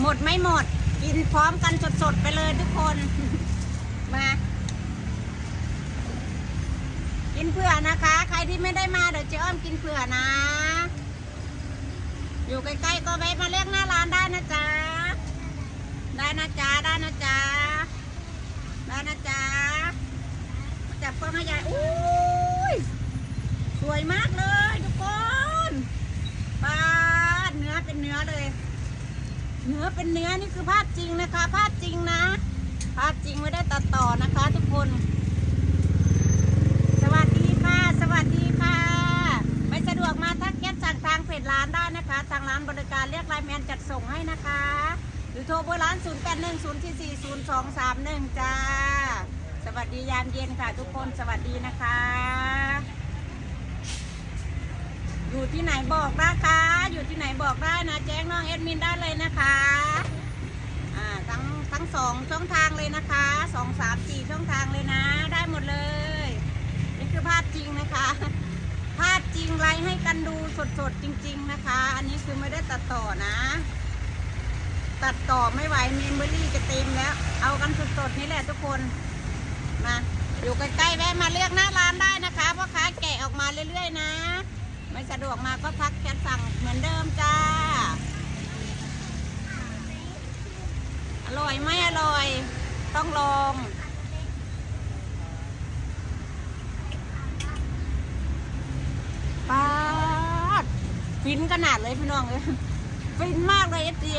หมดไม่หมด กินพร้อมกันสดๆไปเลยทุกคน มา กินเผื่อนะคะ ใครที่ไม่ได้มาเดี๋ยวเจ๊อ้อมกินเผื่อนะ อยู่ใกล้ๆก็แวะมาเรียกหน้าร้านได้นะจ๊ะ ได้นะจ๊ะ ได้นะจ๊ะ ได้นะจ๊ะ จับเพิ่มให้ยายอุ้ย สวยมากเลยทุกคนปาเนื้อเป็นเนื้อเลย เนื้อเป็นเนื้อนี่คือภาพจริงนะคะภาพจริงนะ ภาพจริงไม่ได้ตัดต่อนะคะ ทุกคน สวัสดีค่ะ สวัสดีค่ะ ไม่สะดวกมาทักแก๊สสั่งทางเพจร้านได้นะคะ ทางร้านบริการเรียกไลน์แมนจัดส่งให้นะคะ หรือโทรเบอร์ร้าน 0 8 1 0 4 4 0 2 3 1 จ้า สวัสดียามเย็นค่ะ ทุกคนสวัสดีนะคะ อยู่ที่ไหนบอกนะคะ อยู่ที่ไหนบอกได้นะ แจ้งน้องแอดมินได้เลยนะคะ อ่า ทั้งทั้งสองช่องทางเลยนะคะสองสามสี่ช่องทางเลยนะ ได้หมดเลย นี่คือภาพจริงนะคะ ภาพจริงไลฟ์ให้กันดูสดๆจริง ๆนะคะ อันนี้คือไม่ได้ตัดต่อนะ ตัดต่อไม่ไหวเมมเบอรี่จะเต็มแล้ว เอากันสดๆนี่แหละทุกคนมาอยู่ใกล้ๆแวะมาเลือกหน้าร้านได้นะคะเพราะค้าแกะออกมาเรื่อยๆนะ ไม่สะดวกมาก็ทักแชทสั่งเหมือนเดิมจ้า อร่อยไหมอร่อย ต้องลองป้าดฟินขนาดเลยพี่น้องเลยฟินมากเลยเอฟซี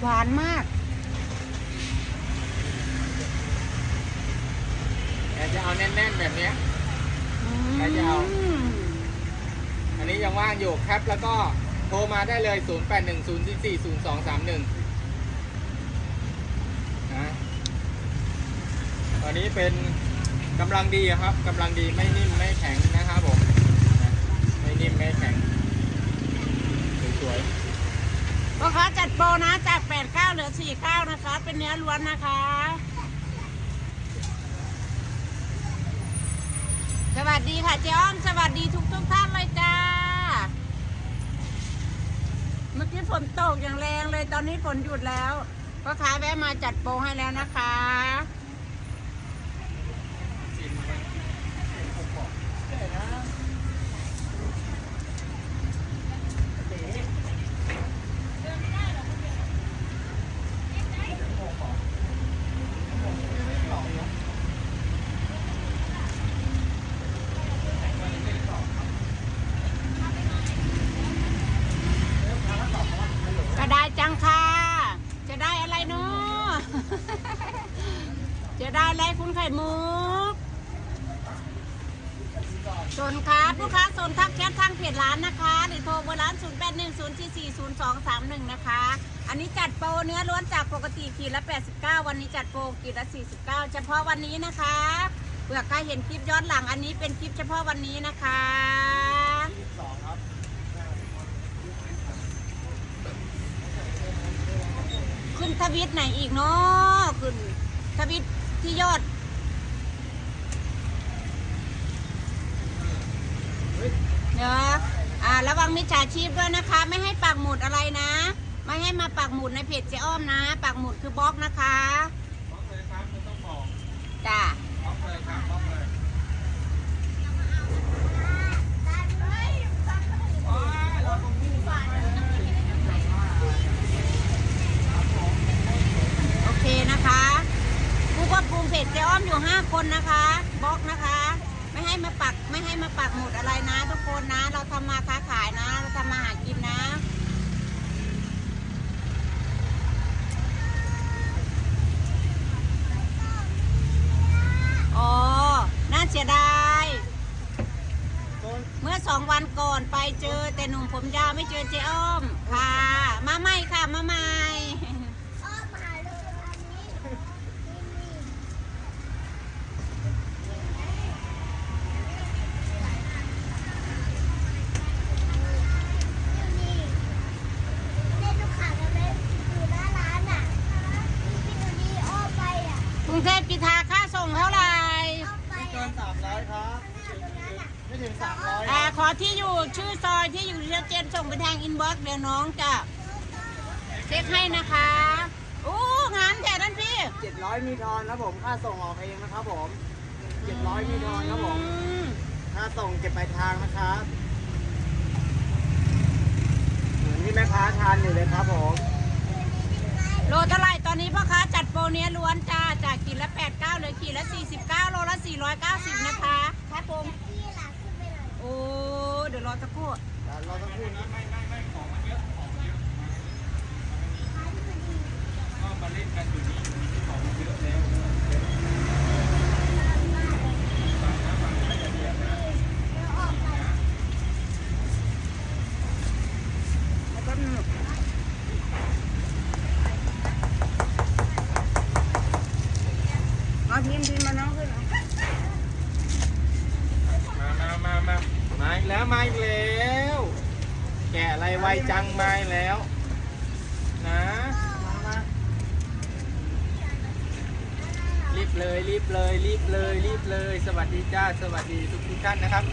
หวานมาก แต่ จะเอาแน่นๆแบบเนี้ยอืมใครจะเอา อันนี้ยังว่างอยู่แคปแล้วก็โทรมาได้เลย 0 8 1 0 4 4 0 2 3 1นะตอนนี้เป็นกำลังดีครับกำลังดีไม่นิ่มไม่แข็งนะครับผมนะไม่นิ่มไม่แข็งสวยพ่อค้าจัดโปรนะจาก8ปดเก้าเหลือ4ี่เก้านะคะ เป็นเนื้อล้วนนะคะ สวัสดีค่ะเจ้อ้อมสวัสดีทุกทุกท่านเลยจ้า เมื่อกี้ฝนตกอย่างแรงเลยตอนนี้ฝนหยุดแล้วพ่อค้าแวะมาจัดโปรให้แล้วนะคะ ก็ได้จังค่ะ จะได้อะไรเนาะ จะได้ อะไรคุณไข่มุกส่วนครับลูกค้าส่วนทักแชททางเพจร้านนะคะหรือโทรเบอร์ร้าน 0 8 1 0 4 4 0 2 3 1 นะคะ อันนี้จัดโปรเนื้อล้วนจากปกติขีดละ 89 วันนี้จัดโปรขีดละ 49 เฉพาะวันนี้นะคะเผื่อใครเห็นคลิปย้อนหลังอันนี้เป็นคลิปเฉพาะวันนี้นะคะขึ้นทวิตไหนอีกเนาะขึ้นทวิต ที่ยอดเนอะอ่าระวังมิจฉาชีพด้วยนะคะ ไม่ให้ปักหมุดอะไรนะ ไม่ให้มาปักหมุดในเพจเจ๊อ้อมนะปักหมุดคือบล็อกนะคะบล็อกเลยครับไม่ต้องบอกจ้าบล็อกเลยครับบล็อกเลยว้ายเราต้องพูด โอเคนะคะผู้ควบคุมเพจเจ๊อ้อมอยู่ห้า คนนะคะบล็อกนะคะ ไม่ให้มาปักไม่ให้มาปักหมุดอะไรนะ ทุกคนนะ เราทำมาค้าขายนะ เราทำมาหากินนะอ๋อน่าเสียดายเมื่อสองวันก่อนไปเจอแต่หนุ่มผมยาวไม่เจอเจ๊อ้อมค่ะ มาใหม่ค่ะมาใหม่ งเทพกีทาค่าส่งเท่าไหร่ไม่เกินสามร้อยครับไม่ถึงสามร้อยอ่าขอที่อยู่ชื่อซอยที่อยู่ที่ชัดเจนส่งไปทางอินบ็อกซ์เดี๋ยวน้องจะเช็คให้นะคะโอ้งานแท้นั่นพี่เจ็ดร้อยมีทอนครับผมค่าส่งออกเองนะครับผมเจ็ดร้อยมีทอนครับผมอืมค่าส่งเก็บปลายทางนะครับเหมือนที่แม่ค้าทานอยู่เลยครับผม โลเท่าไหร่ตอนนี้พ่อค้าจัดโปรเนี้ยล้วนจ้าจากขีดละ 8 9เหลือขีดละ 49 โลละ 490 นะคะครับผมโอ้เดี๋ยวรอสักครู่เราต้องพูดนะไม่ไม่ไม่ของมันเยอะของมันเยอะก็มาเล่นกันอยู่นี่อยู่นี่ของมันเยอะแล้วฟังนะฟังนะอย่าเบียดนะ แล้วก็เอาทีมทีมมาน้องขึ้นเอา มามามามา มาอีกแล้วมาอีกแล้ว แกะอะไรไวจังมาอีกแล้ว นะมามารีบเลยรีบเลยรีบเลยรีบเลย สวัสดีจ้าสวัสดีทุกทุกท่านนะครับ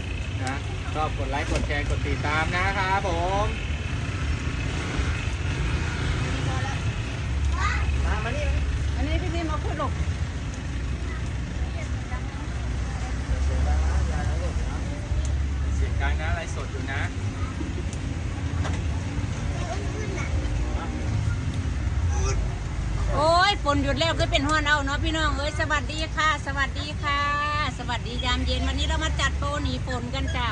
นะก็กดไลค์กดแชร์กดติดตามนะครับผมมามานี่อันนี้พี่ทีมาขึ้นหลบ กลางดังนะไลฟ์สดอยู่นะโอ้ยฝนหยุดแล้วก็เป็นห้อนเอาเนาะพี่น้องเอ้ยสวัสดีค่ะ สวัสดีค่ะ สวัสดียามเย็นวันนี้เรามาจัดโปรหนีฝนกันจ้า